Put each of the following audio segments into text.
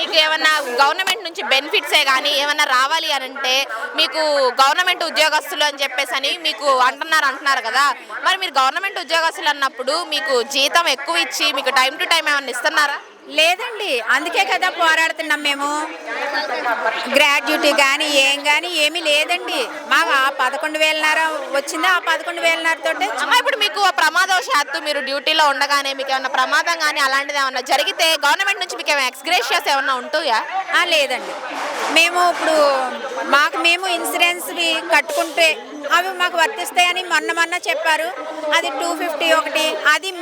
మీకు ఏమన్నా గవర్నమెంట్ నుంచి బెనిఫిట్సే కానీ ఏమన్నా రావాలి అని అంటే మీకు గవర్నమెంట్ ఉద్యోగస్తులు అని చెప్పేసి అని మీకు అంటున్నారు అంటున్నారు కదా. మరి మీరు గవర్నమెంట్ ఉద్యోగస్తులు అన్నప్పుడు మీకు జీతం ఎక్కువ ఇచ్చి మీకు టైం టు టైం ఏమన్నా ఇస్తున్నారా? లేదండి అందుకే కదా పోరాడుతున్నాం మేము. గ్రాడ్యుటీ కానీ ఏం కానీ ఏమీ లేదండి. మాకు ఆ పదకొండు వేలన్నర వచ్చిందా ఆ పదకొండు వేలన్నరతో అమ్మ ఇప్పుడు మీకు ప్రమాదవశాత్తు మీరు డ్యూటీలో ఉండగానే మీకు ఏమన్నా ప్రమాదం కానీ అలాంటిది ఏమన్నా జరిగితే గవర్నమెంట్ నుంచి మీకు ఏమైనా ఎక్స్గ్రేషియస్ ఏమన్నా ఉంటాయా లేదండి. మేము ఇప్పుడు మాకు మేము ఇన్సూరెన్స్వి కట్టుకుంటే అవి మాకు వర్తిస్తాయని మొన్న మొన్న చెప్పారు. అది టూ ఫిఫ్టీ ఒకటి. అది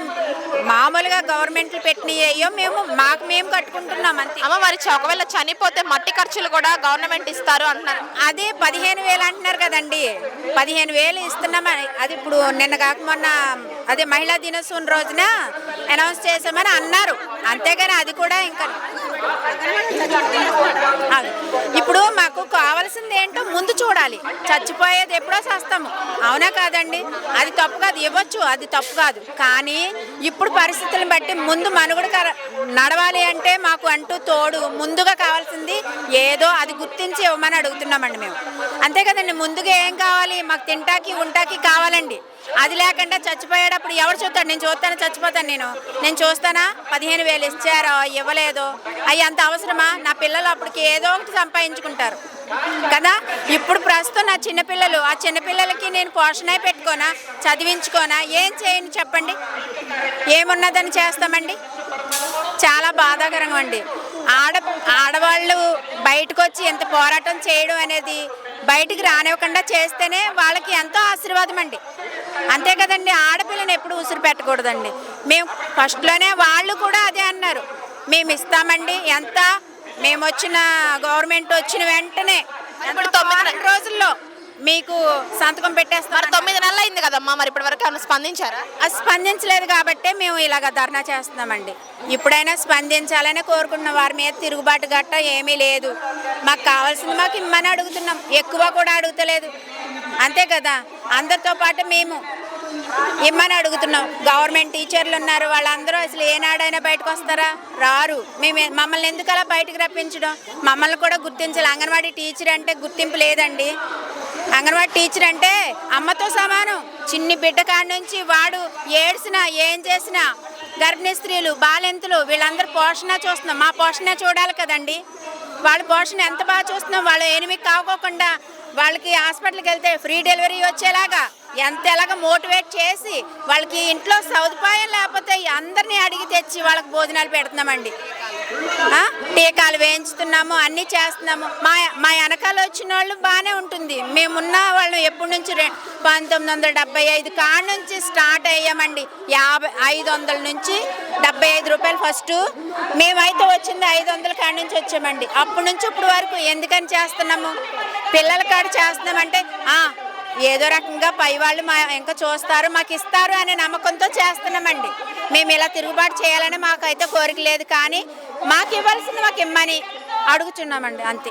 మామూలుగా గవర్నమెంట్లు పెట్టినయ్యో మేము మాకు మేము కట్టుకుంటున్నాం అంతే. అమ్మ మరి చ- ఒకవేళ చనిపోతే మట్టి ఖర్చులు కూడా గవర్నమెంట్ ఇస్తారు అంటున్నారు. అదే పదిహేను వేలు అంటున్నారు కదండి. పదిహేను వేలు ఇస్తున్నామని అది ఇప్పుడు నిన్న కాక మొన్న అదే మహిళా దినోత్సవం రోజున అనౌన్స్ చేసామని అన్నారు. అంతేగాని అది కూడా ఇంకా. ఇప్పుడు మాకు కావాల్సింది ఏంటో ముందు చూడాలి. చచ్చిపోయేది ఎప్పుడో చేస్తాము అవునా కాదండి? అది తప్పు కాదు. ఇవ్వచ్చు. అది తప్పు కాదు. కానీ ఇప్పుడు పరిస్థితులను బట్టి ముందు మనుగడ నడవాలి అంటే మాకు అంటూ తోడు ముందుగా కావాల్సింది ఏదో అది గుర్తించి ఇవ్వమని అడుగుతున్నామండి మేము. అంతే కదండి. ముందుగా ఏం కావాలి? మాకు తింటాకి ఉంటాకి కావాలండి. అది లేకుండా చచ్చిపోయేటప్పుడు ఎవరు చూస్తాడు నేను చూస్తాను చచ్చిపోతాను నేను. నేను చూస్తానా? పదిహేను వేలు ఇచ్చారో? ఇవ్వలేదో. అవి అంత అవసరమా? నా పిల్లలు అప్పటికి ఏదో ఒకటి సంపాదించుకుంటారు. కదా? ఇప్పుడు ప్రస్తుతం నా చిన్నపిల్లలు ఆ చిన్నపిల్లలకి నేను పోషణ పెట్టుకోనా? చదివించుకోనా? ఏం చేయను చెప్పండి? ఏమున్నదని చేస్తామండి? చాలా బాధాకరంగా అండి ఆడ ఆడవాళ్ళు బయటకు వచ్చి ఎంత పోరాటం చేయడం అనేది బయటికి రానివ్వకుండా చేస్తేనే వాళ్ళకి ఎంతో ఆశీర్వాదం అండి అంతే కదండి ఆడపిల్లని ఎప్పుడు ఉసిరు పెట్టకూడదండి. మేము ఫస్ట్లోనే వాళ్ళు కూడా అదే అన్నారు. మేము ఇస్తామండి ఎంత? మేము వచ్చిన గవర్నమెంట్ వచ్చిన వెంటనే తొమ్మిది రోజుల్లో మీకు సంతకం మరి పెట్టేస్తాం తొమ్మిది నెలలు అయింది కదమ్మా మరి ఇప్పటి వరకు ఏమైనా స్పందించారా? అది స్పందించలేదు కాబట్టే మేము ఇలాగ ధర్నా చేస్తున్నామండి. ఇప్పుడైనా స్పందించాలని కోరుకున్న వారి మీద తిరుగుబాటు గట్ట ఏమీ లేదు. మాకు కావాల్సింది మాకు ఇమ్మని అడుగుతున్నాం. ఎక్కువ కూడా అడుగుతలేదు. అంతే కదా? అందరితో పాటు మేము ఇమ్మని అడుగుతున్నాం. గవర్నమెంట్ టీచర్లు ఉన్నారు. వాళ్ళందరూ అసలు ఏనాడైనా బయటకు వస్తారా? రారు. మేము మమ్మల్ని ఎందుకు అలా బయటకు రప్పించడం? మమ్మల్ని కూడా గుర్తించాలి. అంగన్వాడీ టీచర్ అంటే గుర్తింపు లేదండి. అంగన్వాడీ టీచర్ అంటే అమ్మతో సమానం. చిన్ని బిడ్డ కాడి నుంచి వాడు ఏడ్చినా ఏం చేసినా గర్భిణీ స్త్రీలు బాలింతలు వీళ్ళందరూ పోషణ చూస్తున్నాం. మా పోషణ చూడాలి కదండి. వాళ్ళ పోషణ ఎంత బాగా చూస్తున్నాం? వాళ్ళు ఎనిమిది కాకోకుండా వాళ్ళకి హాస్పిటల్కి వెళ్తే ఫ్రీ డెలివరీ వచ్చేలాగా ఎంత ఎలాగ మోటివేట్ చేసి వాళ్ళకి ఇంట్లో సదుపాయం లేకపోతే అందరినీ అడిగి తెచ్చి వాళ్ళకి భోజనాలు పెడుతున్నామండి. టీకాలు వేయించుతున్నాము అన్నీ చేస్తున్నాము. మా మా వెనకాల వచ్చిన వాళ్ళు బాగానే ఉంటుంది. మేమున్న వాళ్ళు ఎప్పటి నుంచి పంతొమ్మిది వందల డెబ్బై ఐదు కాడ నుంచి స్టార్ట్ అయ్యామండి. యాభై ఐదు వందల నుంచి డెబ్బై ఐదు రూపాయలు ఫస్ట్. మేమైతే వచ్చింది ఐదు వందల కాడ నుంచి వచ్చామండి. అప్పటి నుంచి ఇప్పుడు వరకు ఎందుకని చేస్తున్నాము? పిల్లల కాడ చేస్తున్నామంటే ఏదో రకంగా పై వాళ్ళు మా ఇంకా చూస్తారు మాకు ఇస్తారు అనే నమ్మకంతో చేస్తున్నామండి. మేము ఇలా తిరుగుబాటు చేయాలని మాకైతే కోరిక లేదు కానీ మాకు ఇవ్వాల్సింది మాకు ఇమ్మని అడుగుచున్నామండి అంతే.